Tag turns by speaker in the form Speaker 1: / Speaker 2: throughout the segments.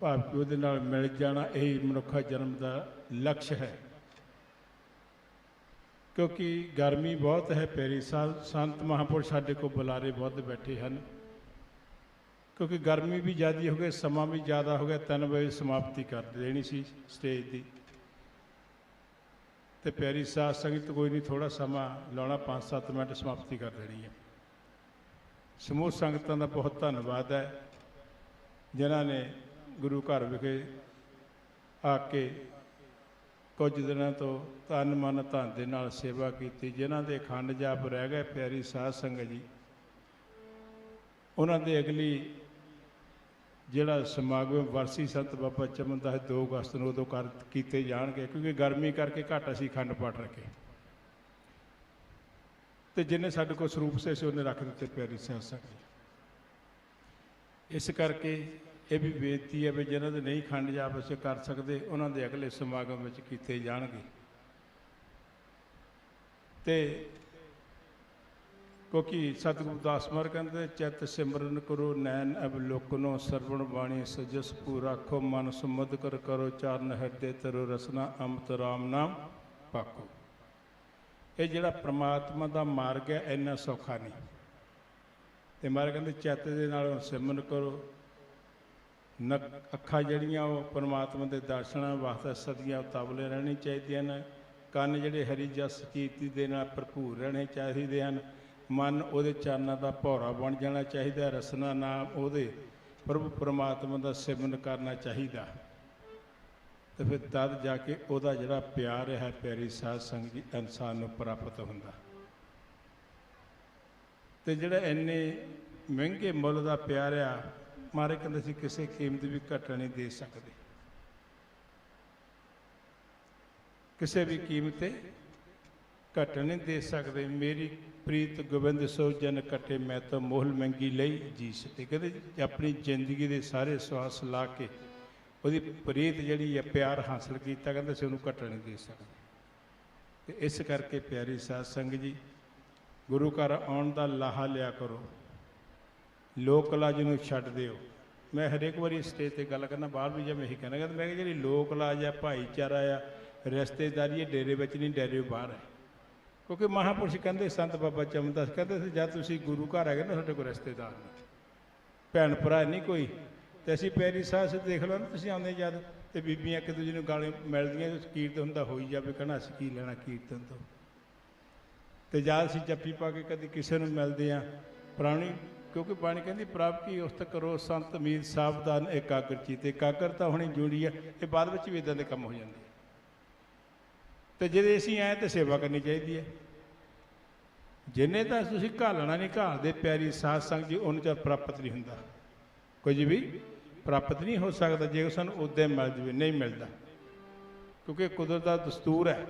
Speaker 1: ਭਾਵ ਕਿ ਉਹਦੇ ਨਾਲ ਮਿਲ ਜਾਣਾ, ਇਹ ਮਨੁੱਖਾ ਜਨਮ ਦਾ ਲਕਸ਼ ਹੈ। ਕਿਉਂਕਿ ਗਰਮੀ ਬਹੁਤ ਹੈ, ਪੈਰੀ ਸਾਲ, ਸੰਤ ਮਹਾਂਪੁਰਸ਼ ਸਾਡੇ ਕੋਲ ਬੁਲਾਰੇ ਬਹੁਤ ਬੈਠੇ ਹਨ। ਕਿਉਂਕਿ ਗਰਮੀ ਵੀ ਜ਼ਿਆਦਾ ਹੋ ਗਈ, ਸਮਾਂ ਵੀ ਜ਼ਿਆਦਾ ਹੋ ਗਿਆ 3 ਵਜੇ ਸਮਾਪਤੀ ਕਰ ਦੇਣੀ ਸੀ ਸਟੇਜ ਦੀ। ਤੇ ਪਿਆਰੀ ਸਾਧ ਸੰਗਤ ਕੋਈ ਨਹੀਂ ਥੋੜਾ ਸਮਾਂ ਲਾਉਣਾ 5-7 ਮਿੰਟ ਸਮਾਪਤੀ ਕਰ ਦੇਣੀ ਹੈ। ਸਮੂਹ ਸੰਗਤਾਂ ਦਾ ਬਹੁਤ ਧੰਨਵਾਦ ਹੈ, ਜਿਨ੍ਹਾਂ ਨੇ ਗੁਰੂ ਘਰ ਵਿਖੇ ਆ ਕੇ ਕੁਝ ਦਿਨਾਂ ਤੋਂ ਤਨ ਮਨ ਧਨ ਦੇ ਨਾਲ ਸੇਵਾ ਕੀਤੀ, ਜਿਨ੍ਹਾਂ ਦੇ ਖੰਡ ਜਾਪ ਰਹਿ ਗਏ, ਪਿਆਰੀ ਸਾਧ ਸੰਗਤ ਜੀ। ਉਹਨਾਂ ਦੇ ਅਗਲੀ ਜਿਹੜਾ ਸਮਾਗਮ ਵਰਸੀ ਸੰਤ ਬਾਬਾ ਚਮਨ ਦਾ 2 ਅਗਸਤ ਨੂੰ ਉਦੋਂ ਕਰ ਕੀਤੇ ਜਾਣਗੇ, ਕਿਉਂਕਿ ਗਰਮੀ ਕਰਕੇ ਘੱਟ ਅਸੀਂ ਖੰਡ ਪਾਠ ਰੱਖੇ। ਤੇ ਜਿਨੇ ਸਾਡੇ ਕੋਲ ਸਰੂਪ ਸੇ ਸੀ ਉਹਨੇ ਰੱਖ ਦਿੱਤੇ, ਪਿਆਰੀ ਸਾਧ ਸੰਗਤ ਜੀ। ਇਸ ਕਰਕੇ ਇਹ ਵੀ ਬੇਨਤੀ ਹੈ ਵੀ ਜਿਨ੍ਹਾਂ ਦੇ ਨਹੀਂ ਖੰਡ ਜਾਪ ਅਸੀਂ ਕਰ ਸਕਦੇ, ਉਹਨਾਂ ਦੇ ਅਗਲੇ ਸਮਾਗਮ ਵਿੱਚ ਕੀਤੇ ਜਾਣਗੇ। ਤੇ ਕਿਉਂਕਿ ਸਤਿਗੁਰੂ ਦਾਸ ਕਹਿੰਦੇ, ਚਿੱਤ ਸਿਮਰਨ ਕਰੋ, ਨੈਣ ਅਵਲੋਕਨੋ ਸਰਵਣ ਬਾਣੀ ਸਜਸ ਪੂਰਾ, ਖੋ ਮਨ ਸੁਮਦ ਕਰ ਕਰੋ ਚਰਨ ਹਿਰਦੇ ਤਰੋ, ਰਸਨਾ ਅੰਮ੍ਰਿਤ ਰਾਮ ਨਾਮ ਪਾਕੋ। ਇਹ ਜਿਹੜਾ ਪ੍ਰਮਾਤਮਾ ਦਾ ਮਾਰਗ ਹੈ, ਇੰਨਾ ਸੌਖਾ ਨਹੀਂ। ਤੇ ਮਾਰ ਕਹਿੰਦੇ, ਚਿੱਤ ਦੇ ਨਾਲ ਸਿਮਰਨ ਕਰੋ ਅੱਖਾਂ ਜਿਹੜੀਆਂ ਉਹ ਪਰਮਾਤਮਾ ਦੇ ਦਰਸ਼ਨਾਂ ਵਾਸਤੇ ਸਦੀਆਂ ਉਤਾਵਲੇ ਰਹਿਣੀ ਚਾਹੀਦੀਆਂ ਨੇ। ਕੰਨ ਜਿਹੜੇ ਹਰੀ ਜਸ ਕੀਰਤੀ ਦੇ ਨਾਲ ਭਰਪੂਰ ਰਹਿਣੇ ਚਾਹੀਦੇ ਹਨ। ਮਨ ਉਹਦੇ ਚਰਨਾਂ ਦਾ ਭੌਰਾ ਬਣ ਜਾਣਾ ਚਾਹੀਦਾ, ਰਸਨਾ ਨਾਮ ਉਹਦੇ ਪ੍ਰਭੂ ਪਰਮਾਤਮਾ ਦਾ ਸਿਮਰਨ ਕਰਨਾ ਚਾਹੀਦਾ। ਤੇ ਫਿਰ ਤਦ ਜਾ ਕੇ ਉਹਦਾ ਜਿਹੜਾ ਪਿਆਰ ਹੈ, ਪਿਆਰੀ ਸਾਧ ਸੰਗਤ ਜੀ ਇਨਸਾਨ ਨੂੰ ਪ੍ਰਾਪਤ ਹੁੰਦਾ। ਤੇ ਜਿਹੜਾ ਇੰਨੇ ਮਹਿੰਗੇ ਮੁੱਲ ਦਾ ਪਿਆਰ ਆ ਮਾਰੇ ਕਹਿੰਦੇ ਸੀ ਕਿਸੇ ਕੀਮਤ ਵੀ ਘਟਾ ਨਹੀਂ ਦੇ ਸਕਦੇ। ਕਿਸੇ ਵੀ ਕੀਮਤ ਤੇ ਘਟ ਨਹੀਂ ਦੇ ਸਕਦੇ। ਮੇਰੀ ਪ੍ਰੀਤ ਗੋਬਿੰਦ ਸੋ ਜਨ ਕਟੇ, ਮੈਂ ਤਾਂ ਮੋਹਲ ਮੰਗੀ ਲਈ ਜੀ ਸਕੇ। ਕਹਿੰਦੇ ਆਪਣੀ ਜ਼ਿੰਦਗੀ ਦੇ ਸਾਰੇ ਸਵਾਸ ਲਾ ਕੇ ਉਹਦੀ ਪ੍ਰੀਤ ਜਿਹੜੀ ਹੈ, ਪਿਆਰ ਹਾਸਲ ਕੀਤਾ, ਕਹਿੰਦੇ ਸੀ ਉਹਨੂੰ ਘਟ ਨਹੀਂ ਦੇ ਸਕਦੇ। ਤੇ ਇਸ ਕਰਕੇ ਪਿਆਰੀ ਸਾਧ ਸੰਗਤ ਜੀ, ਗੁਰੂ ਘਰ ਆਉਣ ਦਾ ਲਾਹਾ ਲਿਆ ਕਰੋ। ਲੋਕ ਲਾਜ ਨੂੰ ਛੱਡ ਦਿਓ। ਮੈਂ ਹਰੇਕ ਵਾਰੀ ਸਟੇਜ ਤੇ ਗੱਲ ਕਰਨਾ ਬਾਹਰ ਵੀ ਜਿਵੇਂ ਇਹੀ ਕਹਿਣਾ ਕਹਿੰਦਾ ਮੈਂ ਕਿਹਾ ਜਿਹੜੀ ਲੋਕ ਲਾਜ ਆ ਭਾਈਚਾਰਾ ਆ, ਰਿਸ਼ਤੇਦਾਰੀ ਇਹ ਡੇਰੇ ਵਿੱਚ ਨਹੀਂ ਡੇਰੇ ਬਾਹਰ ਹੈ। ਕਿਉਂਕਿ ਮਹਾਪੁਰਸ਼ ਕਹਿੰਦੇ, ਸੰਤ ਬਾਬਾ ਚਮਨਦਾਸ ਕਹਿੰਦੇ ਸੀ, ਜਦ ਤੁਸੀਂ ਗੁਰੂ ਘਰ ਹੈਗੇ ਨਾ ਤੁਹਾਡੇ ਕੋਲ ਰਿਸ਼ਤੇਦਾਰ ਨੇ ਭੈਣ ਭਰਾ ਨਹੀਂ ਕੋਈ। ਤੇ ਅਸੀਂ ਪੈਰੀ ਸਾਹ ਦੇਖ ਲਓ ਨਾ, ਤੁਸੀਂ ਆਉਂਦੇ ਜਦ, ਤੇ ਬੀਬੀਆਂ ਇੱਕ ਦੂਜੇ ਨੂੰ ਗਾਲੇ ਮਿਲਦੀਆਂ ਕੀਰਤਨ ਹੁੰਦਾ, ਹੋਈ ਜਾਵੇ, ਕਹਿਣਾ ਅਸੀਂ ਕੀ ਲੈਣਾ ਕੀਰਤਨ ਤੋਂ। ਤੇ ਜਦ ਅਸੀਂ ਜੱਫੀ ਪਾ ਕੇ ਕਦੀ ਕਿਸੇ ਨੂੰ ਮਿਲਦੇ ਆ, ਪੁਰਾਣੀ ਕਿਉਂਕਿ ਬਾਣੀ ਕਹਿੰਦੀ, ਪ੍ਰਭ ਕੀ ਉਸਤ ਕਰੋ ਸੰਤ ਮੀਤ ਸਾਵਧਾਨ, ਇਕਾਗਰ ਚੀਤੇ। ਇਕਾਗਰਤਾ ਹੋਣੀ ਜੁੜੀ ਹੈ, ਇਹ ਬਾਅਦ ਵਿੱਚ ਵੀ ਇਦਾਂ ਦੇ ਕੰਮ ਹੋ ਜਾਂਦੇ ਆ। ਤੇ ਜਿਹਦੇ ਅਸੀਂ ਆਏ ਤੇ ਸੇਵਾ ਕਰਨੀ ਚਾਹੀਦੀ ਹੈ। ਜਿੰਨੇ ਤਾਂ ਤੁਸੀਂ ਘਾਲਣਾ ਨਹੀਂ ਘਾਲਦੇ ਪਿਆਰੀ ਸਾਧ ਸੰਗਤ ਜੀ, ਉਹਨੂੰ ਚਿਰ ਪ੍ਰਾਪਤ ਨਹੀਂ ਹੁੰਦਾ। ਕੁਝ ਵੀ ਪ੍ਰਾਪਤ ਨਹੀਂ ਹੋ ਸਕਦਾ, ਜੇ ਸਾਨੂੰ ਉਦੋਂ ਮਿਲ ਜਵੇ, ਨਹੀਂ ਮਿਲਦਾ। ਕਿਉਂਕਿ ਕੁਦਰਤ ਦਾ ਦਸਤੂਰ ਹੈ।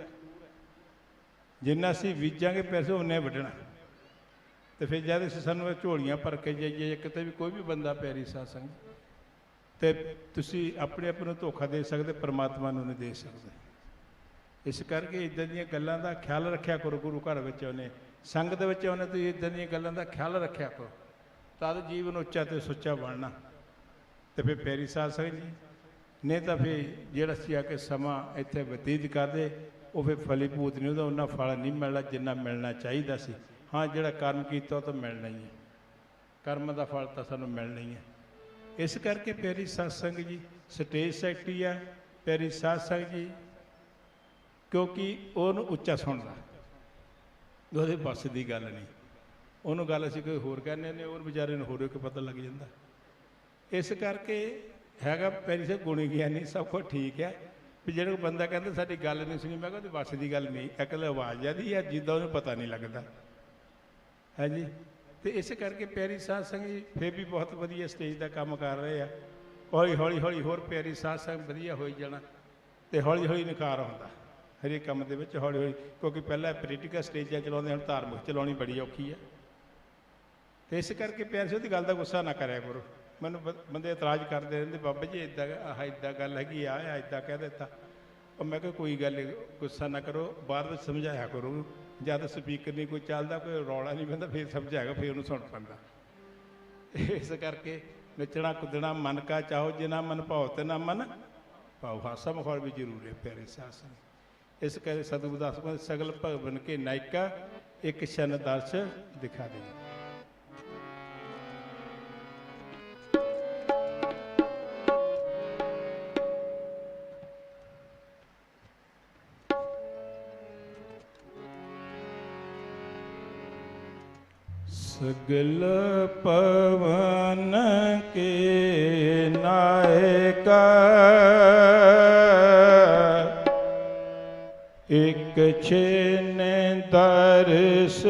Speaker 1: ਜਿੰਨਾ ਅਸੀਂ ਬੀਜਾਂਗੇ, ਪੈਸੇ ਉਹਨੇ ਵੱਢਣਾ। ਤੇ ਫਿਰ ਜਦ ਅਸੀਂ ਸਾਨੂੰ ਇਹ ਝੋਲੀਆਂ ਭਰ ਕੇ ਜਾਈਏ ਕਿਤੇ ਵੀ ਕੋਈ ਵੀ ਬੰਦਾ ਪਿਆਰੀ ਸਾਧ ਸੰਗਤ ਤੇ ਤੁਸੀਂ ਆਪਣੇ ਆਪ ਨੂੰ ਧੋਖਾ ਦੇ ਸਕਦੇ, ਪਰਮਾਤਮਾ ਨੂੰ ਨਹੀਂ ਦੇ ਸਕਦੇ। ਇਸ ਕਰਕੇ ਇਦਾਂ ਦੀਆਂ ਗੱਲਾਂ ਦਾ ਖਿਆਲ ਰੱਖਿਆ ਕਰੋ, ਗੁਰੂ ਘਰ ਵਿੱਚ ਉਹਨੇ, ਸੰਗਤ ਵਿੱਚ ਉਹਨੇ ਤੁਸੀਂ ਇਦਾਂ ਦੀਆਂ ਗੱਲਾਂ ਦਾ ਖਿਆਲ ਰੱਖਿਆ ਕਰੋ। ਤਦ ਜੀਵਨ ਉੱਚਾ ਤੇ ਸੁੱਚਾ ਬਣਨਾ। ਤੇ ਫਿਰ ਪਿਆਰੀ ਸਾਧ ਸੰਗਤ ਜੀ, ਨਹੀਂ ਤਾਂ ਫਿਰ ਜਿਹੜਾ ਸੀ ਆ ਕੇ ਸਮਾਂ ਇੱਥੇ ਬਤੀਤ ਕਰਦੇ, ਉਹ ਫਿਰ ਫਲੀਭੂਤ ਨਹੀਂ ਉਹਦਾ ਉਹਨਾਂ ਫਲ ਨਹੀਂ ਮਿਲਣਾ ਜਿੰਨਾ ਮਿਲਣਾ ਚਾਹੀਦਾ ਸੀ। ਹਾਂ, ਜਿਹੜਾ ਕਰਮ ਕੀਤਾ ਉਹ ਤਾਂ ਮਿਲਣਾ ਹੀ ਹੈ। ਕਰਮ ਦਾ ਫਲ ਤਾਂ ਸਾਨੂੰ ਮਿਲਣਾ ਹੀ ਹੈ। ਇਸ ਕਰਕੇ ਪਿਆਰੀ ਸਾਧ ਜੀ, ਸਟੇਜ ਸੈਕਟਰੀ ਆ, ਪਿਆਰੀ ਸਾਧ ਜੀ, ਕਿਉਂਕਿ ਉਹਨੂੰ ਉੱਚਾ ਸੁਣਦਾ ਉਹਦੇ ਬਸ ਦੀ ਗੱਲ ਨਹੀਂ। ਉਹਨੂੰ ਗੱਲ ਅਸੀਂ ਕੋਈ ਹੋਰ ਕਹਿੰਦੇ ਨੇ ਉਹ ਵਿਚਾਰੇ ਨੂੰ ਹੋਰ ਇੱਕ ਪਤਾ ਲੱਗ ਜਾਂਦਾ। ਇਸ ਕਰਕੇ ਹੈਗਾ ਪੈਰੀ ਸੇ ਗੁਣੀ ਨਹੀਂ ਸਭ ਕੁਝ ਠੀਕ ਹੈ। ਵੀ ਜਿਹੜਾ ਕੋਈ ਬੰਦਾ ਕਹਿੰਦਾ, ਸਾਡੀ ਗੱਲ ਨਹੀਂ ਸੁਣੀ, ਮੈਂ ਕਿਹਾ ਉਹਦੀ ਬਸ ਦੀ ਗੱਲ ਨਹੀਂ, ਅਕਲ ਆਵਾਜ਼ ਜਾਂਦੀ ਹੈ ਜਿੱਦਾਂ ਉਹਨੂੰ ਪਤਾ ਨਹੀਂ ਲੱਗਦਾ। ਹੈ ਜੀ ਤੇ ਇਸ ਕਰਕੇ ਪਿਆਰੀ ਸਾਧ ਸੰਗਤ ਜੀ, ਫੇਰ ਵੀ ਬਹੁਤ ਵਧੀਆ ਸਟੇਜ ਦਾ ਕੰਮ ਕਰ ਰਹੇ ਆ। ਹੌਲੀ ਹੌਲੀ ਹੌਲੀ ਹੋਰ ਪਿਆਰੀ ਸਾਧ ਸੰਗਤ ਵਧੀਆ ਹੋਈ ਜਾਣਾ ਤੇ ਹੌਲੀ ਹੌਲੀ ਨਿਖਾਰ ਹੁੰਦਾ ਹਰੇਕ ਕੰਮ ਦੇ ਵਿੱਚ ਹੌਲੀ ਹੌਲੀ, ਕਿਉਂਕਿ ਪਹਿਲਾਂ ਪੋਲੀਟੀਕਲ ਸਟੇਜਾਂ ਚਲਾਉਂਦੇ, ਹੁਣ ਧਾਰਮਿਕ ਚਲਾਉਣੀ ਬੜੀ ਔਖੀ ਹੈ ਤੇ ਇਸ ਕਰਕੇ ਪਿਆਰ ਸੀ ਉਹਦੀ ਗੱਲ ਦਾ ਗੁੱਸਾ ਨਾ ਕਰਿਆ ਕਰੋ। ਮੈਨੂੰ ਬ- ਬੰਦੇ ਇਤਰਾਜ਼ ਕਰਦੇ ਰਹਿੰਦੇ, ਬਾਬਾ ਜੀ ਇਦਾਂ ਆਹ ਇਦਾਂ ਗੱਲ ਹੈਗੀ ਆ ਆ ਇਦਾਂ ਕਹਿ ਦਿੱਤਾ। ਉਹ ਮੈਂ ਕਿਹਾ ਕੋਈ ਗੱਲ ਗੁੱਸਾ ਨਾ ਕਰੋ, ਬਾਅਦ ਵਿੱਚ ਸਮਝਾਇਆ ਕਰੋ। ਉਹਨੂੰ। ਜਦ ਸਪੀਕਰ ਨਹੀਂ ਕੋਈ ਚੱਲਦਾ, ਕੋਈ ਰੌਲਾ ਨਹੀਂ ਪੈਂਦਾ, ਫੇਰ ਸਮਝ ਆਏਗਾ, ਫੇਰ ਉਹਨੂੰ ਸੁਣ ਪੈਂਦਾ। ਇਸ ਕਰਕੇ ਨੱਚਣਾ, ਕੁੱਦਣਾ, ਮਨ ਕਾ ਚਾਹੋ, ਜਿਨਾ ਮਨ ਭਾਉ ਤੇ ਨਾ ਮਨ ਭਾਉ। ਹਾਸਾ ਮਖੌਲ ਵੀ ਜ਼ਰੂਰ ਹੈ, ਪਿਆਰੇ ਸਾਸਨ। ਇਸ ਕਰਕੇ ਸਤਿਗੁਰਦਾਸ ਸਗਲ ਭਗਵਨ ਕੇ ਨਾਇਕਾ, ਇੱਕ ਸ਼ਨ ਦਰਸ਼ ਦਿਖਾ ਦੇ ਸਗਲ ਪਵਨ ਕੇ ਨਾਇਕ ਇੱਕ ਛੇਨੇ ਦਰਸ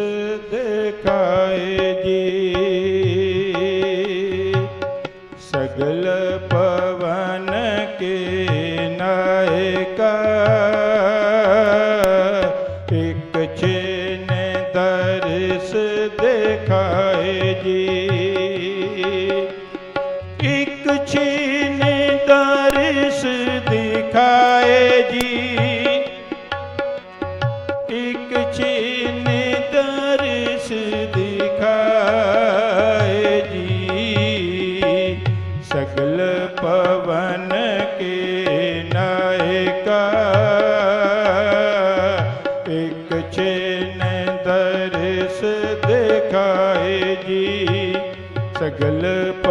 Speaker 1: ਸਗਲ ਪ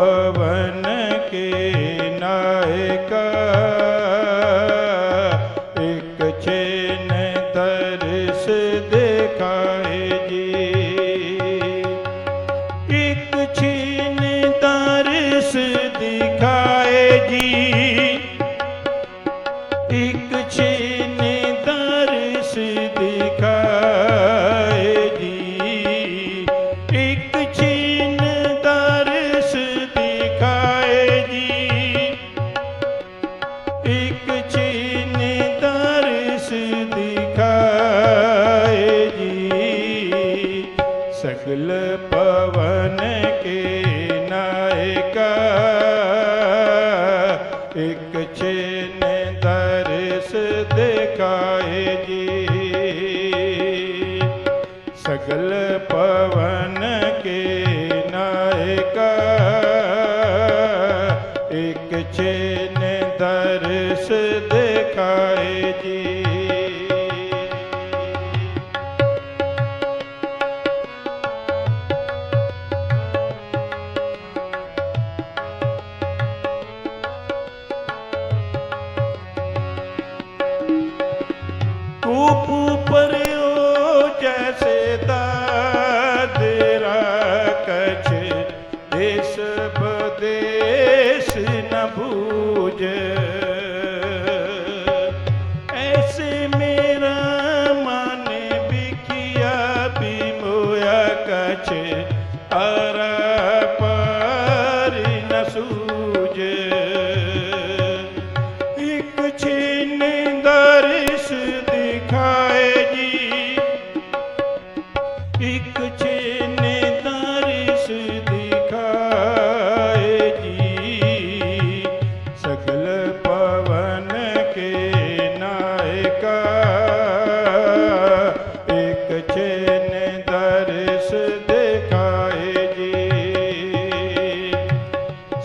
Speaker 1: corpo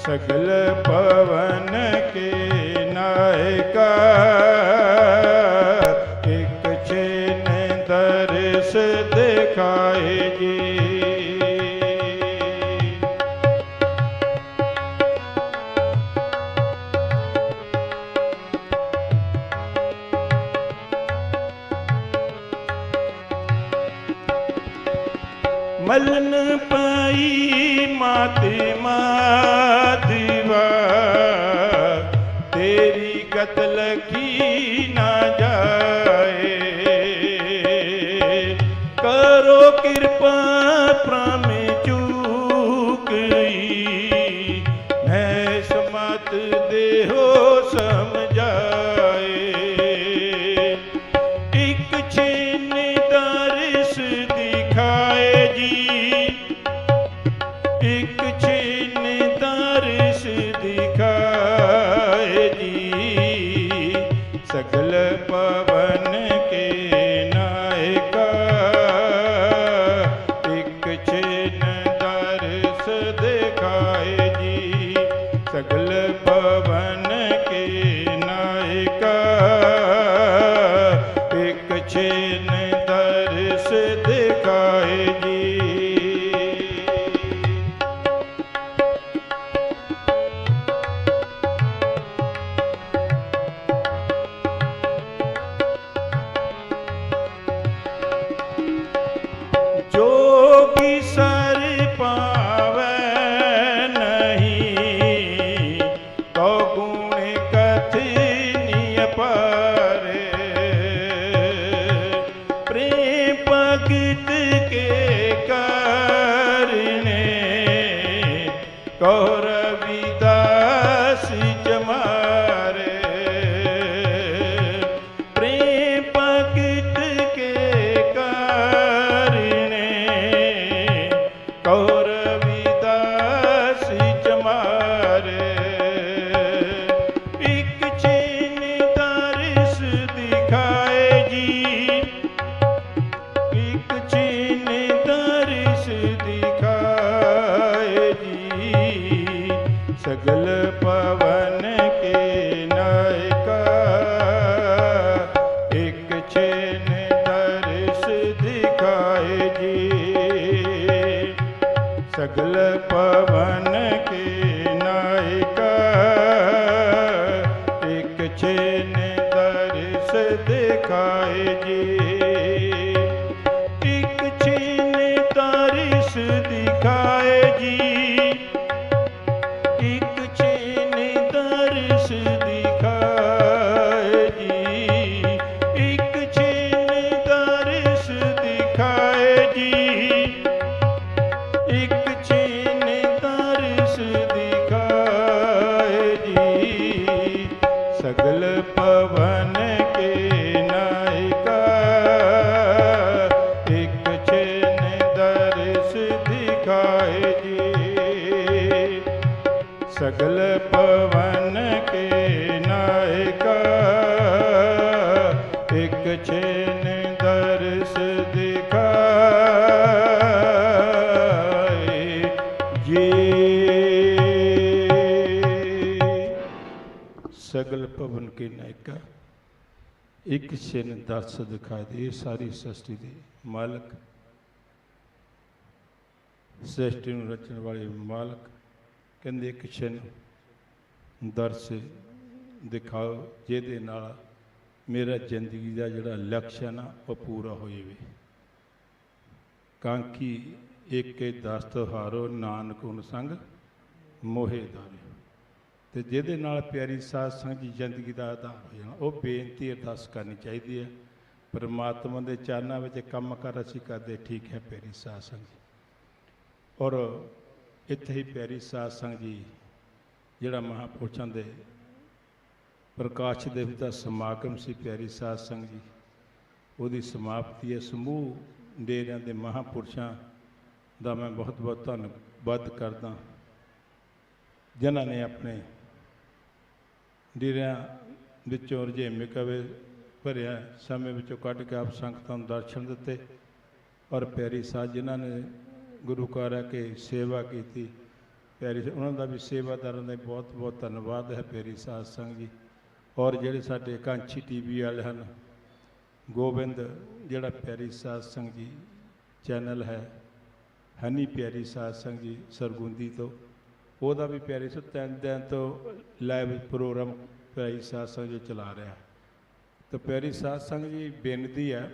Speaker 1: ਸਗਲ ਪ yo ਇੱਕ ਛੇਨ ਦਰਸ ਦਿਖਾਏ ਦੇ, ਇਹ ਸਾਰੀ ਸ੍ਰਿਸ਼ਟੀ ਦੇ ਮਾਲਕ। ਸ੍ਰਿਸ਼ਟੀ ਨੂੰ ਰਚਣ ਵਾਲੇ ਮਾਲਕ ਕਹਿੰਦੇ ਇੱਕ ਛਿਨ ਦਰਸ ਦਿਖਾਓ, ਜਿਹਦੇ ਨਾਲ ਮੇਰਾ ਜ਼ਿੰਦਗੀ ਦਾ ਜਿਹੜਾ ਲਕਸ਼ ਹੈ ਨਾ, ਉਹ ਪੂਰਾ ਹੋ ਜਾਵੇ। ਕਾਂਕੀ ਏਕੇ ਦਸਤ ਹਾਰੋ ਨਾਨਕ ਹੁਨ ਸੰਗ ਮੋਹੇ ਦਾਰਿਓ ਤੇ ਜਿਹਦੇ ਨਾਲ ਪਿਆਰੀ ਸਾਧ ਸੰਗਤ ਦੀ ਜ਼ਿੰਦਗੀ ਦਾ ਆਧਾਰ ਹੋ ਜਾਣਾ, ਉਹ ਬੇਨਤੀ ਅਰਦਾਸ ਕਰਨੀ ਚਾਹੀਦੀ ਹੈ। ਪਰਮਾਤਮਾ ਦੇ ਚਰਨਾਂ ਵਿੱਚ ਕੰਮ ਕਰ ਅਸੀਂ ਕਰਦੇ, ਠੀਕ ਹੈ ਪਿਆਰੀ ਸਾਧ ਸੰਗਤ ਜੀ। ਔਰ ਇੱਥੇ ਹੀ ਪਿਆਰੀ ਸਾਧ ਸੰਗਤ ਜੀ, ਜਿਹੜਾ ਮਹਾਪੁਰਸ਼ਾਂ ਦੇ ਪ੍ਰਕਾਸ਼ ਦਿਵਸ ਦਾ ਸਮਾਗਮ ਸੀ ਪਿਆਰੀ ਸਾਧ ਸੰਗਤ ਜੀ, ਉਹਦੀ ਸਮਾਪਤੀ ਹੈ। ਸਮੂਹ ਡੇਰਿਆਂ ਦੇ ਮਹਾਪੁਰਸ਼ਾਂ ਦਾ ਮੈਂ ਬਹੁਤ ਬਹੁਤ ਧੰਨਵਾਦ ਕਰਦਾ, ਜਿਨ੍ਹਾਂ ਨੇ ਆਪਣੇ ਡੇਰਿਆਂ ਵਿੱਚੋਂ ਰਜੇਮੇ ਕਵੇ ਭਰਿਆ ਸਮੇਂ ਵਿੱਚੋਂ ਕੱਢ ਕੇ ਆਪ ਸੰਗਤਾਂ ਨੂੰ ਦਰਸ਼ਨ ਦਿੱਤੇ। ਔਰ ਪਿਆਰੀ ਸਾਧ ਜਿਨ੍ਹਾਂ ਨੇ ਗੁਰੂ ਘਰ ਆ ਕੇ ਸੇਵਾ ਕੀਤੀ, ਪਿਆਰੀ ਉਹਨਾਂ ਦਾ ਵੀ ਸੇਵਾਦਾਰਾਂ ਦਾ ਬਹੁਤ ਬਹੁਤ ਧੰਨਵਾਦ ਹੈ ਪਿਆਰੀ ਸਾਧ ਸੰਗਤ ਜੀ। ਔਰ ਜਿਹੜੇ ਸਾਡੇ ਕਾਂਚੀ ਟੀਵੀ ਵਾਲੇ ਹਨ, ਗੋਬਿੰਦ, ਜਿਹੜਾ ਪਿਆਰੀ ਸਾਧ ਸੰਗਤ ਜੀ ਚੈਨਲ ਹੈ, ਹਨੀ ਪਿਆਰੀ ਸਾਧ ਸੰਗਤ ਜੀ ਸਰਗੁੰਦੀ ਤੋਂ। ਉਹਦਾ ਵੀ ਪਿਆਰੀ ਸੋ, ਤਿੰਨ ਦਿਨ ਤੋਂ ਲਾਈਵ ਪ੍ਰੋਗਰਾਮ ਪਿਆਰੀ ਸਾਧ ਸੰਗਤ ਜੀ ਚਲਾ ਰਿਹਾ। ਤਾਂ ਪਿਆਰੀ ਸਾਧ ਸੰਗਤ ਜੀ, ਬੇਨਤੀ ਹੈ,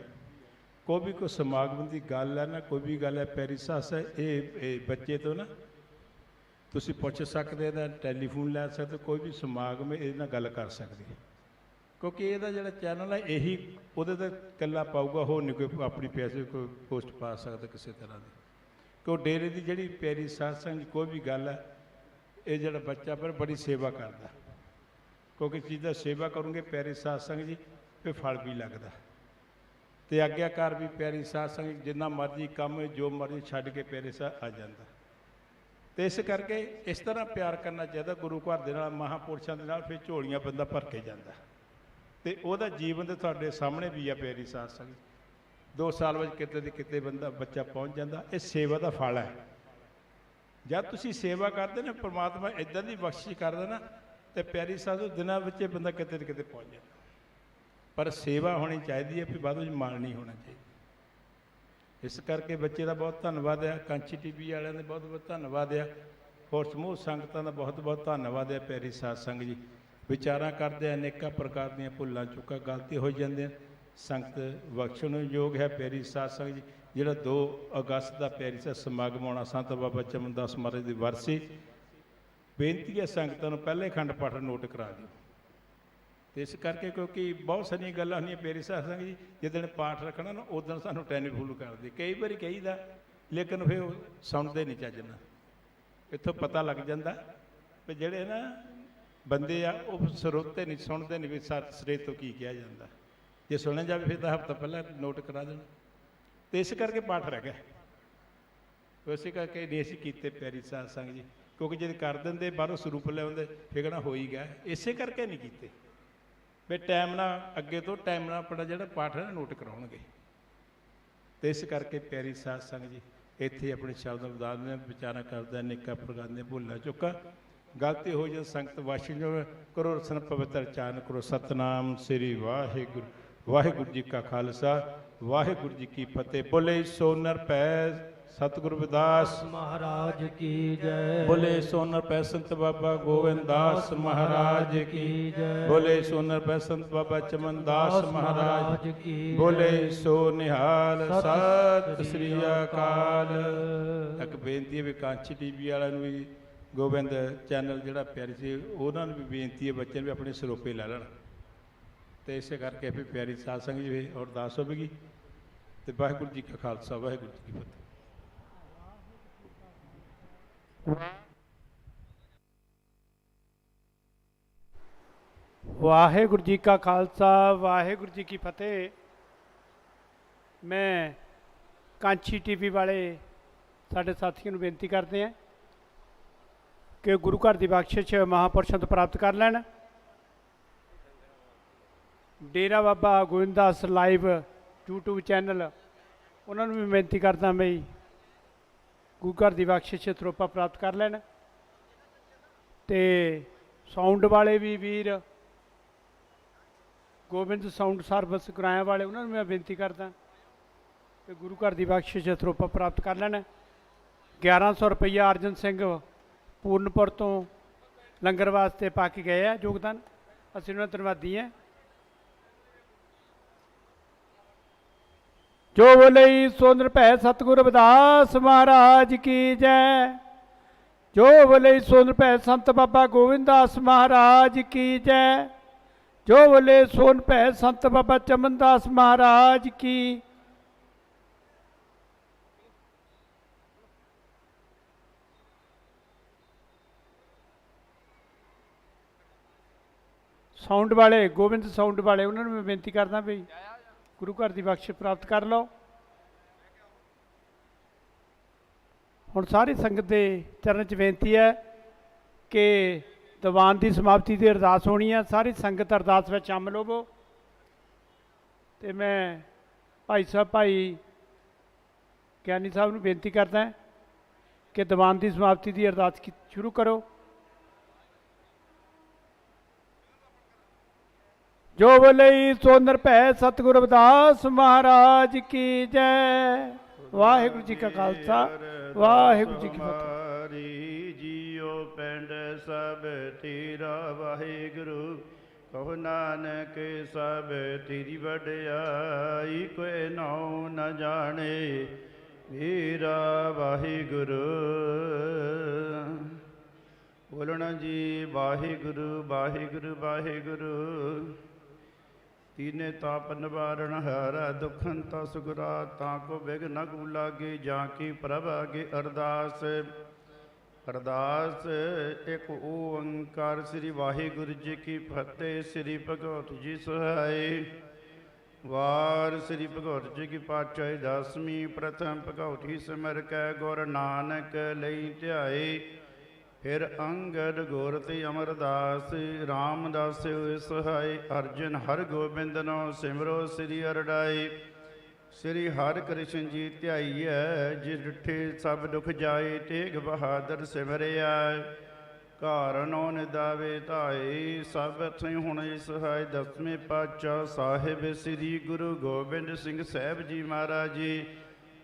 Speaker 1: ਕੋਈ ਵੀ ਕੋਈ ਸਮਾਗਮ ਦੀ ਗੱਲ ਹੈ ਨਾ, ਕੋਈ ਵੀ ਗੱਲ ਹੈ, ਪਿਆਰੀ ਸਾਧ ਸੰਗਤ, ਇਹ ਬੱਚੇ ਤੋਂ ਨਾ, ਤੁਸੀਂ ਪੁੱਛ ਸਕਦੇ ਇਹਦਾ ਟੈਲੀਫੋਨ ਲੈ ਸਕਦੇ ਕੋਈ ਵੀ ਸਮਾਗਮ ਇਹਦੇ ਨਾਲ ਗੱਲ ਕਰ ਸਕਦੇ ਕਿਉਂਕਿ ਇਹਦਾ ਜਿਹੜਾ ਚੈਨਲ ਹੈ, ਇਹੀ ਉਹਦੇ ਤੇ ਕੱਲਾ ਪਾਊਗਾ, ਹੋਰ ਨਹੀਂ ਕੋਈ ਆਪਣੀ ਪੈਸੇ ਕੋਈ ਪੋਸਟ ਪਾ ਸਕਦਾ ਕਿਸੇ ਤਰ੍ਹਾਂ ਦੀ। ਕਿਉਂ, ਡੇਰੇ ਦੀ ਜਿਹੜੀ ਪਿਆਰੀ ਸਾਧ ਸੰਗਤ ਕੋਈ ਵੀ ਗੱਲ ਹੈ ਇਹ ਜਿਹੜਾ ਬੱਚਾ ਪਰ ਬੜੀ ਸੇਵਾ ਕਰਦਾ। ਕਿਉਂਕਿ ਚੀਜ਼ ਦਾ ਸੇਵਾ ਕਰੋਗੇ ਪਿਆਰੀ ਸਾਧ ਸੰਗਤ ਜੀ, ਫਿਰ ਫਲ ਵੀ ਲੱਗਦਾ। ਤੇ ਆਗਿਆਕਾਰ ਵੀ ਪਿਆਰੀ ਸਾਧ ਸੰਗਤ ਜਿੰਨਾ ਮਰਜ਼ੀ ਕੰਮ ਜੋ ਮਰਜ਼ੀ ਛੱਡ ਕੇ ਪਿਆਰੇ ਸਾਹ ਆ ਜਾਂਦਾ। ਤੇ ਇਸ ਕਰਕੇ ਇਸ ਤਰ੍ਹਾਂ ਪਿਆਰ ਕਰਨਾ ਚਾਹੀਦਾ, ਗੁਰੂ ਘਰ ਦੇ ਨਾਲ, ਮਹਾਪੁਰਸ਼ਾਂ ਦੇ ਨਾਲ, ਫਿਰ ਝੋਲੀਆਂ ਬੰਦਾ ਭਰ ਕੇ ਜਾਂਦਾ। ਤੇ ਉਹਦਾ ਜੀਵਨ ਤੇ ਤੁਹਾਡੇ ਸਾਹਮਣੇ ਵੀ ਆ ਪਿਆਰੀ ਸਾਧ ਸੰਗਤ ਦੋ ਸਾਲ ਵਿੱਚ ਕਿਤੇ ਦੀ ਕਿਤੇ ਬੰਦਾ, ਬੱਚਾ ਪਹੁੰਚ ਜਾਂਦਾ, ਇਹ ਸੇਵਾ ਦਾ ਫਲ ਹੈ। ਜਦ ਤੁਸੀਂ ਸੇਵਾ ਕਰਦੇ ਨਾ, ਪ੍ਰਮਾਤਮਾ ਇਦਾਂ ਦੀ ਬਖਸ਼ਿਸ਼ ਕਰਦਾ ਨਾ, ਤੇ ਪਿਆਰੀ ਸਾਧੂ, ਦਿਨਾਂ ਵਿੱਚ ਬੰਦਾ ਕਿਤੇ ਨਾ ਕਿਤੇ ਪਹੁੰਚ ਜਾਂਦਾ। ਪਰ ਸੇਵਾ ਹੋਣੀ ਚਾਹੀਦੀ ਹੈ ਵੀ ਬਾਅਦ ਵਿੱਚ ਮਾਣ ਨਹੀਂ ਹੋਣਾ ਚਾਹੀਦਾ। ਇਸ ਕਰਕੇ ਬੱਚੇ ਦਾ ਬਹੁਤ ਧੰਨਵਾਦ ਹੈ, ਕਾਂਚੀ ਟੀਵੀ ਵਾਲਿਆਂ ਦੇ ਬਹੁਤ ਬਹੁਤ ਧੰਨਵਾਦ ਹੈ, ਹੋਰ ਸਮੂਹ ਸੰਗਤਾਂ ਦਾ ਬਹੁਤ ਬਹੁਤ ਧੰਨਵਾਦ ਹੈ, ਪਿਆਰੀ ਸਾਧ ਸੰਗਤ ਜੀ। ਵਿਚਾਰਾਂ ਕਰਦੇ ਅਨੇਕਾਂ ਪ੍ਰਕਾਰ ਦੀਆਂ ਭੁੱਲਾਂ ਚੁੱਕਾ ਗਲਤੀ ਹੋ ਜਾਂਦੇ ਆ ਸੰਗਤ ਬਖਸ਼ਣ ਯੋਗ ਹੈ, ਪਿਆਰੀ ਸਾਧ ਸੰਗਤ ਜੀ। ਜਿਹੜਾ 2 ਅਗਸਤ ਦਾ ਪਿਆਰੀ ਸਾਹਿਬ ਸਮਾਗਮ ਆਉਣਾ, ਸੰਤ ਬਾਬਾ ਚਮਨਦਾਸ ਮਹਾਰਾਜ ਦੀ ਵਰਸੀ, ਬੇਨਤੀ ਹੈ ਸੰਗਤਾਂ ਨੂੰ ਪਹਿਲੇ ਖੰਡ ਪਾਠ ਨੋਟ ਕਰਾ ਦਿਓ। ਤੇ ਇਸ ਕਰਕੇ ਕਿਉਂਕਿ ਬਹੁਤ ਸਾਰੀਆਂ ਗੱਲਾਂ ਹੁੰਦੀਆਂ ਪਿਆਰੀ ਸਾਹਿਬ ਸੰਗਤ ਜੀ ਜਿੱਦਣ ਪਾਠ ਰੱਖਣਾ ਨਾ ਉਦੋਂ ਸਾਨੂੰ ਟੈਲੀਫੋਨ ਕਰਦੇ ਕਈ ਵਾਰੀ ਕਹੀਦਾ, ਲੇਕਿਨ ਫਿਰ ਉਹ ਸੁਣਦੇ ਨਹੀਂ ਚੱਜਣਾ ਇੱਥੋਂ ਪਤਾ ਲੱਗ ਜਾਂਦਾ ਵੀ ਜਿਹੜੇ ਨਾ ਬੰਦੇ ਆ, ਉਹ ਸਰੋਤੇ ਨਹੀਂ, ਸੁਣਦੇ ਨਹੀਂ ਵੀ ਸਰ ਸਰੇ ਤੋਂ ਕੀ ਕਿਹਾ ਜਾਂਦਾ। ਜੇ ਸੁਣਿਆ ਜਾਵੇ ਫਿਰ ਤਾਂ ਹਫਤਾ ਪਹਿਲਾਂ ਨੋਟ ਕਰਾ ਦੇਣਾ। ਤੇ ਇਸ ਕਰਕੇ ਪਾਠ ਰਹਿ ਗਿਆ। ਉਸੇ ਕਰਕੇ ਨਹੀਂ ਅਸੀਂ ਕੀਤੇ ਪਿਆਰੀ ਸਾਧ ਸੰਗਤ ਜੀ, ਕਿਉਂਕਿ ਜੇ ਕਰ ਦਿੰਦੇ, ਬਾਹਰੋਂ ਸਰੂਪ ਲੈ ਆਉਂਦੇ, ਫਿਰ ਕਹਿਣਾ ਹੋ ਹੀ ਗਿਆ। ਇਸੇ ਕਰਕੇ ਨਹੀਂ ਕੀਤੇ। ਵੀ ਟਾਈਮ ਨਾਲ, ਅੱਗੇ ਤੋਂ ਟਾਈਮ ਨਾਲ ਆਪਣਾ ਜਿਹੜਾ ਪਾਠ ਹੈ ਨਾ ਨੋਟ ਕਰਾਉਣਗੇ। ਤੇ ਇਸ ਕਰਕੇ ਪਿਆਰੀ ਸਾਧ ਸੰਗਤ ਜੀ, ਇੱਥੇ ਆਪਣੇ ਸ਼ਬਦ ਬਦਾਨ ਨੇ ਵਿਚਾਰਾ ਕਰਦਾ, ਨਿੱਕਾ ਪ੍ਰਕਾਰ ਦੇ ਭੁੱਲਾ ਚੁੱਕਾ। ਗਲਤੀ ਹੋ ਜਾ ਸੰਗਤ ਵਾਸ਼ੀ ਕਰੋ ਰਸਨ ਪਵਿੱਤਰ ਚਾਨ ਕਰੋ ਸਤਨਾਮ ਸ੍ਰੀ ਵਾਹਿਗੁਰੂ ਵਾਹਿਗੁਰੂ ਜੀ ਕਾ ਖਾਲਸਾ। ਵਾਹਿਗੁਰੂ ਜੀ ਕੀ ਫਤਿਹ। ਬੋਲੇ ਸੋ ਨਰ ਪੈ ਸਤਿਗੁਰੂ ਵਿਦਾਸ।
Speaker 2: ਮਹਾਰਾਜ ਕੀ ਜੈ।
Speaker 1: ਬੋਲੇ ਸੋਨਰ ਪੈ ਸੰਤ ਬਾਬਾ ਗੋਬਿੰਦ ਦਾਸ ਮਹਾਰਾਜ ਕੀ
Speaker 2: ਜੈ।
Speaker 1: ਬੋਲੇ ਸੋਨਰ ਪੈ ਸੰਤ ਬਾਬਾ ਚਮਨ ਦਾਸ ਮਹਾਰਾਜ।
Speaker 2: ਕੀ
Speaker 1: ਬੋਲੇ ਸੋ ਨਿਹਾਲ ਸਤਿ ਸ੍ਰੀ ਅਕਾਲ। ਇੱਕ ਬੇਨਤੀ ਹੈ ਵੀ ਕਾਂਚੀ ਟੀਵੀ ਵਾਲਿਆਂ ਨੂੰ ਵੀ ਗੋਬਿੰਦ ਚੈਨਲ ਜਿਹੜਾ ਪਿਆਰੀ ਸੀ ਉਹਨਾਂ ਨੂੰ ਵੀ ਬੇਨਤੀ ਹੈ ਬੱਚਿਆਂ ਨੂੰ ਵੀ ਆਪਣੇ ਸਰੋਪੇ ਲੈ ਲੈਣ। ਤੇ ਇਸੇ ਕਰਕੇ ਵੀ ਪਿਆਰੀ ਸਾਧ ਸੰਗਤ ਜੀ ਅਰਦਾਸ ਹੋਵੇਗੀ। ਤੇ ਵਾਹਿਗੁਰੂ ਜੀ ਕਾ ਖਾਲਸਾ, ਵਾਹਿਗੁਰੂ ਜੀ ਕੀ ਫਤਿਹ।
Speaker 3: ਵਾਹਿਗੁਰੂ ਜੀ ਕਾ ਖਾਲਸਾ, ਵਾਹਿਗੁਰੂ ਜੀ ਕੀ ਫਤਿਹ। ਮੈਂ ਕਾਂਚੀ ਟੀਵੀ ਵਾਲੇ ਸਾਡੇ ਸਾਥੀਆਂ ਨੂੰ ਬੇਨਤੀ ਕਰਦੇ ਹਾਂ ਕਿ ਗੁਰੂ ਘਰ ਦੀ ਬਖਸ਼ਿਸ਼ ਮਹਾਪੁਰਸ਼ਾਂ ਤੋਂ ਪ੍ਰਾਪਤ ਕਰ ਲੈਣ। Dera Baba Goindas live YouTube channel ਉਹਨਾਂ ਨੂੰ ਵੀ ਬੇਨਤੀ ਕਰਦਾ ਮੈਂ ਗੁਰੂ ਘਰ ਦੀ ਬਖਸ਼ਿਸ਼ ਸਰੋਪਾ ਪ੍ਰਾਪਤ ਕਰ ਲੈਣ। ਤੇ ਸਾਊਂਡ ਵਾਲੇ ਵੀ ਵੀਰ, ਗੋਬਿੰਦ ਸਾਊਂਡ ਸਰਵਿਸ ਕਿਰਾਇਆ ਵਾਲੇ, ਉਹਨਾਂ ਨੂੰ ਮੈਂ ਬੇਨਤੀ ਕਰਦਾ ਕਿ ਗੁਰੂ ਘਰ ਦੀ ਬਖਸ਼ਿਸ਼ ਸਰੋਪਾ ਪ੍ਰਾਪਤ ਕਰ ਲੈਣ। 1100 ਰੁਪਈਆ ਅਰਜਨ ਸਿੰਘ ਪੂਰਨਪੁਰ ਤੋਂ ਲੰਗਰ ਵਾਸਤੇ ਪਾ ਕੇ ਗਏ ਆ ਯੋਗਦਾਨ। ਅਸੀਂ ਉਹਨਾਂ ਧੰਨਵਾਦੀ ਹਾਂ। ਜੋ ਬੋਲੇ ਸੋਨਰ ਭੈ ਸਤਿਗੁਰ ਰਵਿਦਾਸ ਮਹਾਰਾਜ ਕੀ ਜੈ। ਜੋ ਬੋਲੇ ਸੋਨਰ ਭੈ ਸੰਤ ਬਾਬਾ ਗੋਵਿੰਦਾਸ ਮਹਾਰਾਜ ਕੀ ਜੈ। ਜੋ ਬੋਲੇ ਸੋਨ ਭੈ ਸੰਤ ਬਾਬਾ ਚਮਨਦਾਸ ਮਹਾਰਾਜ ਕੀ ਸਾਊਂਡ ਵਾਲੇ, ਗੋਬਿੰਦ ਸਾਊਂਡ ਵਾਲੇ, ਉਹਨਾਂ ਨੂੰ ਮੈਂ ਬੇਨਤੀ ਕਰਦਾ ਵੀ ਗੁਰੂ ਘਰ ਦੀ ਬਖਸ਼ਿਸ਼ ਪ੍ਰਾਪਤ ਕਰ ਲਓ। ਹੁਣ ਸਾਰੀ ਸੰਗਤ ਦੇ ਚਰਨ 'ਚ ਬੇਨਤੀ ਹੈ ਕਿ ਦੀਵਾਨ ਦੀ ਸਮਾਪਤੀ ਦੀ ਅਰਦਾਸ ਹੋਣੀ ਹੈ ਸਾਰੀ ਸੰਗਤ ਅਰਦਾਸ ਵਿੱਚ ਸ਼ਾਮਲ ਹੋਵੋ। ਤੇ ਮੈਂ ਭਾਈ ਸਾਹਿਬ, ਭਾਈ ਗਿਆਨੀ ਸਾਹਿਬ ਨੂੰ ਬੇਨਤੀ ਕਰਦਾ ਕਿ ਦੀਵਾਨ ਦੀ ਸਮਾਪਤੀ ਦੀ ਅਰਦਾਸ ਕੀ- ਸ਼ੁਰੂ ਕਰੋ। ਜੋ ਬੋਲੇ ਸੋਨਰ ਭੈ ਸਤਿਗੁਰ ਰਵਿਦਾਸ ਮਹਾਰਾਜ ਕੀ ਜੈ। ਵਾਹਿਗੁਰੂ ਜੀ ਕਾ ਖਾਲਸਾ, ਵਾਹਿਗੁਰੂ ਜੀ ਕੀ ਫਤਿਹ।
Speaker 4: ਹਮਾਰੀ ਪਿੰਡ ਸਭ ਤੇਰਾ ਵਾਹਿਗੁਰੂ। ਕਹੋ ਨਾਨਕ ਸਭ ਤੇਰੀ ਵਡਿਆਈ, ਕੋਈ ਨਾਉ ਨ ਜਾਣੇ ਵੀਰਾ ਵਾਹਿਗੁਰੂ। ਬੋਲਣਾ ਜੀ, ਵਾਹਿਗੁਰੂ ਵਾਹਿਗੁਰੂ ਵਾਹਿਗੁਰੂ। ਤੀਨੇ ਤਾਪ ਨਿਵਾਰਣ ਹਾਰਾ ਦੁਖਨ ਤਾ ਸੁਗਰਾ ਤਾਂ ਕੋ ਬਿਘ ਨ ਕੂ ਲਾਗੇ ਜਾਂ ਕੀ ਪ੍ਰਭ ਆਗੇ ਅਰਦਾਸ। ਅਰਦਾਸ, ਇੱਕ ਓੰਕਾਰ ਸ੍ਰੀ ਵਾਹਿਗੁਰੂ ਜੀ ਕੀ ਫਤਿਹ, ਸ੍ਰੀ ਭਗਵਤ ਜੀ ਸਹਾਈ। ਵਾਰ ਸ੍ਰੀ ਭਗਵਤ ਜੀ ਕੀ ਪਾਤਸ਼ਾਹੀ, ਦਸਵੀਂ ਪ੍ਰਥਮ ਭਗਵਤੀ ਸਿਮਰ ਕੈ, ਗੁਰ ਨਾਨਕ ਲਈ ਧਿਆਏ। ਫਿਰ ਅੰਗਦ ਗੁਰ ਤੇ ਅਮਰਦਾਸ, ਰਾਮਦਾਸ ਹੋਏ ਸਹਾਈ ਅਰਜਨ ਹਰ ਗੋਬਿੰਦ ਨੋ ਸਿਮਰੋ ਸ੍ਰੀ ਅਰਡਾਈ ਸ੍ਰੀ ਹਰਿ ਕ੍ਰਿਸ਼ਨ ਜੀ ਧਿਆਈਐ ਜਿ ਡਿਠੇ ਸਭ ਦੁਖ ਜਾਏ, ਤੇਗ ਬਹਾਦਰ ਸਿਮਰਿਆ। ਕਾਰਨੋ ਨਿਦਾਵੇ ਧਾਏ, ਸਭ ਥਈ ਹੁਣ ਸਹਾਈ ਦਸਵੇਂ ਪਾਤਸ਼ਾਹ ਸਾਹਿਬ ਸ੍ਰੀ ਗੁਰੂ ਗੋਬਿੰਦ ਸਿੰਘ ਸਾਹਿਬ ਜੀ ਮਹਾਰਾਜ ਜੀ।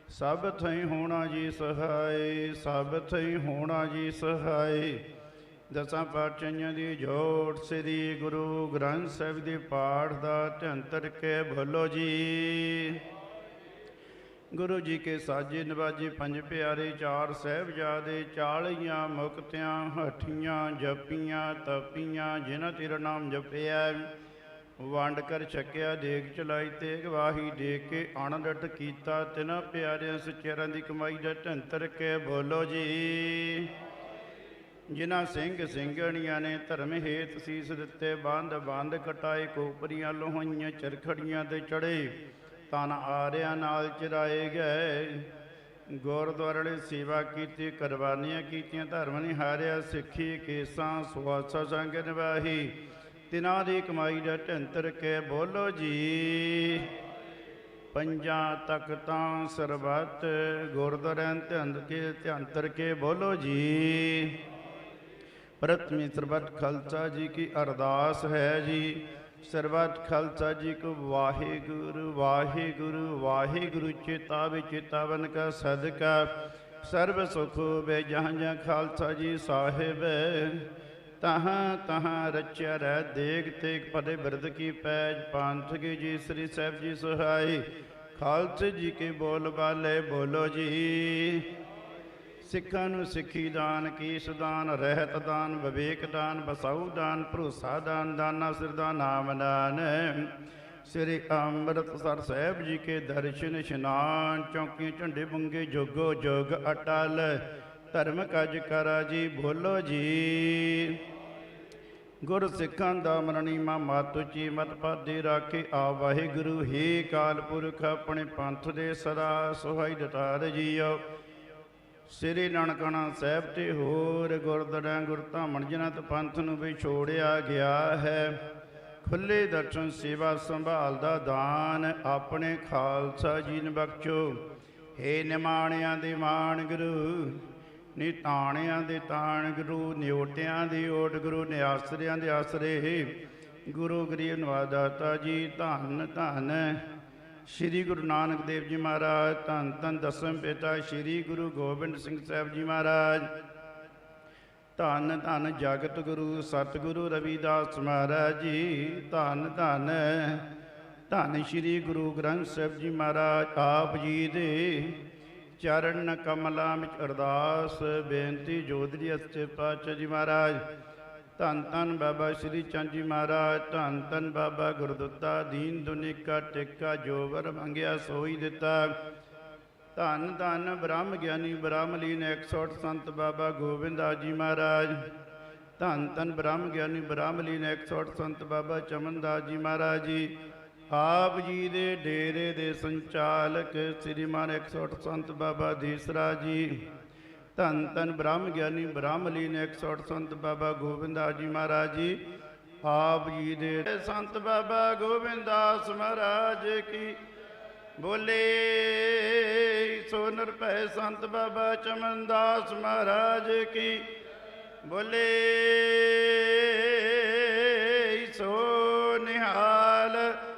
Speaker 4: ਸਭ ਥਈ ਹੋਣਾ ਜੀ ਸਹਾਈ ਸਭ ਥਈ ਹੋਣਾ ਜੀ ਸਹਾਈ ਦਸਾਂ ਪਾਤਸ਼ਾਹਾਂ ਦੀ ਜੋੜ ਸ੍ਰੀ ਗੁਰੂ ਗ੍ਰੰਥ ਸਾਹਿਬ ਦੇ ਪਾਠ ਦਾ ਧੰਤਰ ਕੇ ਭੋਲੋ ਜੀ। ਗੁਰੂ ਜੀ ਕੇ ਸਾਜੇ ਨਵਾਜੇ ਪੰਜ ਪਿਆਰੇ ਚਾਰ ਸਹਿਬਜ਼ਾਦੇ, ਚਾਲੀਆਂ ਮੁਕਤਿਆਂ, ਹਠੀਆਂ, ਜਪੀਆਂ, ਤਪੀਆਂ, ਜਿਨ੍ਹਾਂ ਤੇਰਾ ਨਾਮ ਜਪਿਆ। ਵੰਡ ਕਰ ਛਕਿਆ ਦੇਖ ਚਲਾਈ ਤੇ ਗਵਾਹੀ ਦੇ ਕੇ ਆਨੰਦਟ ਕੀਤਾ। ਤਿਨਾਂ ਪਿਆਰਿਆਂ ਸਚਿਆਰਾਂ ਦੀ ਕਮਾਈ ਦਾ ਢੰਤਰ ਕੇ ਬੋਲੋ ਜੀ। ਜਿਨ੍ਹਾਂ ਸਿੰਘ ਸਿੰਘਣੀਆਂ ਨੇ ਧਰਮ ਹੇਤ ਸੀਸ ਦਿੱਤੇ, ਬੰਦ ਬੰਦ ਕਟਾਏ, ਕੋਪਰੀਆਂ ਲੋਹਾਈਆਂ, ਚਰਖੜੀਆਂ ਤੇ ਚੜੇ। ਤਨ ਆਰਿਆਂ ਨਾਲ ਚਰਾਏ ਗਏ। ਗੁਰਦੁਆਰੇ ਸੇਵਾ ਕੀਤੀ, ਕੁਰਬਾਨੀਆਂ ਕੀਤੀਆਂ, ਧਰਮ ਨਿਹਾਰਿਆ, ਸਿੱਖੀ, ਕੇਸਾਂ, ਸੁਆਸਾ ਸੰਗ ਨਿਵਾਹੀ। ਤਿਨਾਂ ਦੀ ਕਮਾਈ ਦਾ ਢੰਤਰ ਕੇ ਬੋਲੋ ਜੀ। ਪੰਜਾਂ ਤਖਤਾਂ ਸਰਬੱਤ ਗੁਰਦੁਆਰਿਆਂ ਧੰਦ ਕੇ ਧੰਤਰ ਕੇ ਬੋਲੋ ਜੀ। ਪ੍ਰਥਮੀ ਸਰਬੱਤ ਖਾਲਸਾ ਜੀ ਕੀ ਅਰਦਾਸ ਹੈ ਜੀ। ਸਰਬੱਤ ਖਾਲਸਾ ਜੀ ਕੋ ਵਾਹਿਗੁਰੂ ਵਾਹਿਗੁਰੂ ਵਾਹਿਗੁਰੂ ਚੇਤਾ ਵਿੱਚ ਚੇਤਾਵਨ ਕਾ ਸਦਕਾ। ਸਰਬ ਸੁਖ ਵੇ ਜਹਾਂ ਜਹਾਂ ਖਾਲਸਾ ਜੀ ਸਾਹਿਬ। ਤਹਾਂ ਤਹਾਂ ਰਚਿਆ ਰਹਿ, ਦੇਖ ਤੇਗ ਪਦੇ ਬਿਰਦ ਕੀ ਪੈਜ ਪੰਥ ਕੀ ਜੀ, ਸ੍ਰੀ ਸਾਹਿਬ ਜੀ ਸੁਹਾਈ। ਖਾਲਸੇ ਜੀ ਕੇ ਬੋਲ ਬਾਲੇ, ਬੋਲੋ ਜੀ। ਸਿੱਖਾਂ ਨੂੰ ਸਿੱਖੀ ਦਾਨ, ਕੀਸ ਦਾਨ, ਰਹਿਤ ਦਾਨ, ਵਿਵੇਕ ਦਾਨ ਬਸਾਉ ਦਾਨ, ਭਰੋਸਾ ਦਾਨ, ਦਾਨਾ ਸਿਰ ਦਾ ਨਾਮ ਦਾਨ ਸ੍ਰੀ ਅੰਮ੍ਰਿਤਸਰ ਸਾਹਿਬ ਜੀ ਕੇ ਦਰਸ਼ਨ, ਇਸ਼ਨਾਨ ਚੌਂਕੀ ਝੰਡੇ ਬੰਗੇ, ਜੋਗੋ ਜੋਗ ਅਟਲ। ਧਰਮ ਕਜ ਕਰਾ ਜੀ ਬੋਲੋ ਜੀ। ਗੁਰ ਸਿੱਖਾਂ ਦਾ ਮਰਣੀਮਾ ਮਤ ਜੀ ਮਤ ਪਾਦੇ ਰਾਖੇ ਆ ਵਾਹਿਗੁਰੂ ਹੀ ਕਾਲ ਪੁਰਖ, ਆਪਣੇ ਪੰਥ ਦੇ ਸਦਾ ਸੁਹਾਈ ਦਤਾਰ ਜੀਓ। ਸ੍ਰੀ ਨਾਨਕਣਾ ਸਾਹਿਬ ਤੇ ਹੋਰ ਗੁਰਦੁਆਰਿਆਂ ਗੁਰਧਾਮਣ ਜਨਤ ਪੰਥ ਨੂੰ ਵੀ ਛੋੜਿਆ ਗਿਆ ਹੈ। ਖੁੱਲੇ ਦਰਸ਼ਨ ਸੇਵਾ ਸੰਭਾਲ ਦਾ ਦਾਨ ਆਪਣੇ ਖਾਲਸਾ ਜੀ ਨੂੰ ਬਖਸ਼ੋ। ਹੇ ਨਿਮਾਣਿਆਂ ਦੇ ਮਾਣ ਗੁਰੂ ਨੀ ਤਾਣਿਆਂ ਦੇ ਤਾਣ ਗੁਰੂ ਨਿਓਟਿਆਂ ਦੀ ਓਟ ਗੁਰੂ, ਨਿਆਸਰਿਆਂ ਦੇ ਆਸਰੇ। ਗੁਰੂ ਗਰੀਬ ਨਵਾਦਾਤਾ ਜੀ, ਧੰਨ ਧੰਨ। ਸ੍ਰੀ ਗੁਰੂ ਨਾਨਕ ਦੇਵ ਜੀ ਮਹਾਰਾਜ, ਧੰਨ ਧੰਨ ਦਸਮ ਪਿਤਾ ਸ੍ਰੀ ਗੁਰੂ ਗੋਬਿੰਦ ਸਿੰਘ ਸਾਹਿਬ ਜੀ ਮਹਾਰਾਜ। ਧੰਨ ਧੰਨ ਜਗਤ ਗੁਰੂ, ਸਤਿਗੁਰੂ ਰਵਿਦਾਸ ਮਹਾਰਾਜ ਜੀ, ਧੰਨ ਧੰਨ। ਧੰਨ ਸ੍ਰੀ ਗੁਰੂ ਗ੍ਰੰਥ ਸਾਹਿਬ ਜੀ ਮਹਾਰਾਜ, ਆਪ ਜੀ ਦੇ ਚਰਨ ਕਮਲਾਂ ਵਿੱਚ ਅਰਦਾਸ, ਬੇਨਤੀ ਜੋਧਰੀ ਅਸਤੇ ਪਾਤਸ਼ਾਹ ਜੀ ਮਹਾਰਾਜ। ਧੰਨ ਧੰਨ ਬਾਬਾ ਸ਼੍ਰੀ ਚੰਦ ਜੀ ਮਹਾਰਾਜ, ਧੰਨ ਧੰਨ ਬਾਬਾ ਗੁਰਦੁੱਤਾ, ਦੀਨ ਦੁਨਿਕਾ ਟਿੱਕਾ ਜੋਵਰ ਮੰਗਿਆ ਸੋਈ ਦਿੱਤਾ। ਧੰਨ ਧੰਨ ਬ੍ਰਹਮ ਗਿਆਨੀ ਬ੍ਰਹਮਲੀਨ 108 ਸੰਤ ਬਾਬਾ ਗੋਬਿੰਦਾਸ ਜੀ ਮਹਾਰਾਜ। ਧੰਨ ਧੰਨ ਬ੍ਰਹਮ ਗਿਆਨੀ ਬ੍ਰਹਮਲੀਨ 108 ਸੰਤ ਬਾਬਾ ਚਮਨਦਾਸ ਜੀ ਮਹਾਰਾਜ ਜੀ। ਆਪ ਜੀ ਦੇ ਡੇਰੇ ਦੇ ਸੰਚਾਲਕ ਸ੍ਰੀਮਾਨ 108 ਸੰਤ ਬਾਬਾ ਦੀਸਰਾ ਜੀ, ਧੰਨ ਧੰਨ ਬ੍ਰਹਮ ਗਿਆਨੀ ਬ੍ਰਹਮਲੀਨ 108 ਸੰਤ ਬਾਬਾ ਗੋਬਿੰਦਾਸ ਜੀ ਮਹਾਰਾਜ ਜੀ, ਆਪ ਜੀ ਦੇ ਸੰਤ ਬਾਬਾ ਗੋਬਿੰਦਾਸ ਮਹਾਰਾਜ ਕੀ ਬੋਲੇ। ਸੋ ਨਿਰਭੈ ਸੰਤ ਬਾਬਾ ਚਮਨਦਾਸ ਮਹਾਰਾਜ ਕੀ ਬੋਲੇ। ਸੋ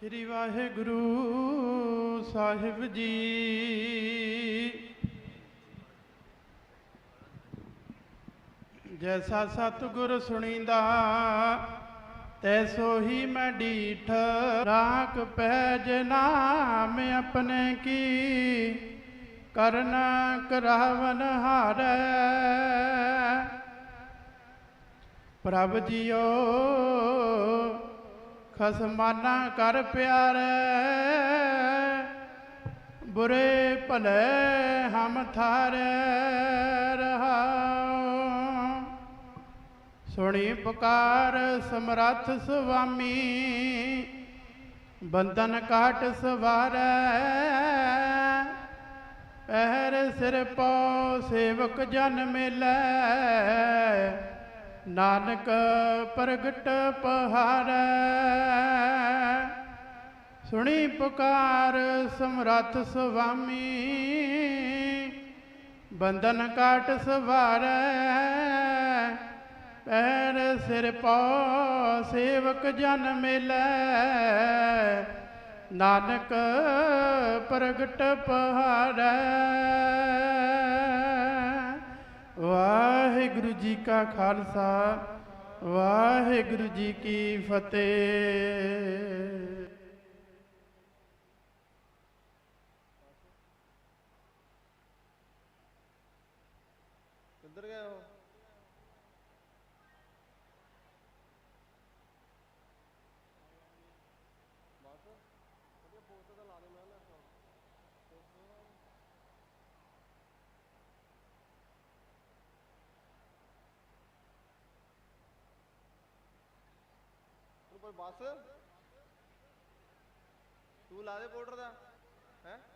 Speaker 5: ਸ੍ਰੀ ਵਾਹਿਗੁਰੂ ਸਾਹਿਬ ਜੀ। ਜੈਸਾ ਸਤਿਗੁਰ ਸੁਣੀਦਾ, ਤੈਸੋ ਹੀ ਮੈਂ ਡੀਠ ਰਾਖ ਪੈਜ ਨਾਮ ਆਪਣੇ ਕੀ, ਕਰਨ ਕਰਾਵਨ ਹਾਰੈ। ਪ੍ਰਭ ਜੀਓ ਖਸਮਾਨਾ ਕਰ ਪਿਆਰੇ, ਬੁਰੇ ਭਲੇ ਹਮ ਥਾਰੇ ਰਹਾਉ। ਸੁਣੀ ਪੁਕਾਰ ਸਮਰੱਥ ਸੁਆਮੀ, ਬੰਧਨ ਕਾਟ ਸਵਾਰੈ। ਪਹਿਰ ਸਿਰ ਪੋ ਸੇਵਕ ਜਨ ਮਿਲੈ ਨਾਨਕ ਪ੍ਰਗਟ ਪਹਾਰੈ ਸੁਣੀ ਪੁਕਾਰ ਸਮਰੱਥ ਸੁਆਮੀ, ਬੰਧਨ ਕਾਟ ਸਵਾਰੈ। ਪੈਰ ਸਿਰ ਪੋ ਸੇਵਕ ਜਨ ਮਿਲੈ। ਨਾਨਕ ਪ੍ਰਗਟ ਪਹਾੜੈ। ਵਾਹਿਗੁਰੂ ਜੀ ਕਾ ਖਾਲਸਾ ਵਾਹਿਗੁਰੂ ਜੀ ਕੀ ਫਤਿਹ।
Speaker 2: ਕਿੱਧਰ ਗਏ ਹੋ?
Speaker 6: ਕੋਈ ਬੱਸ ਤੂੰ ਲਾ ਦੇ ਪਾਊਡਰ ਦਾ ਹੈ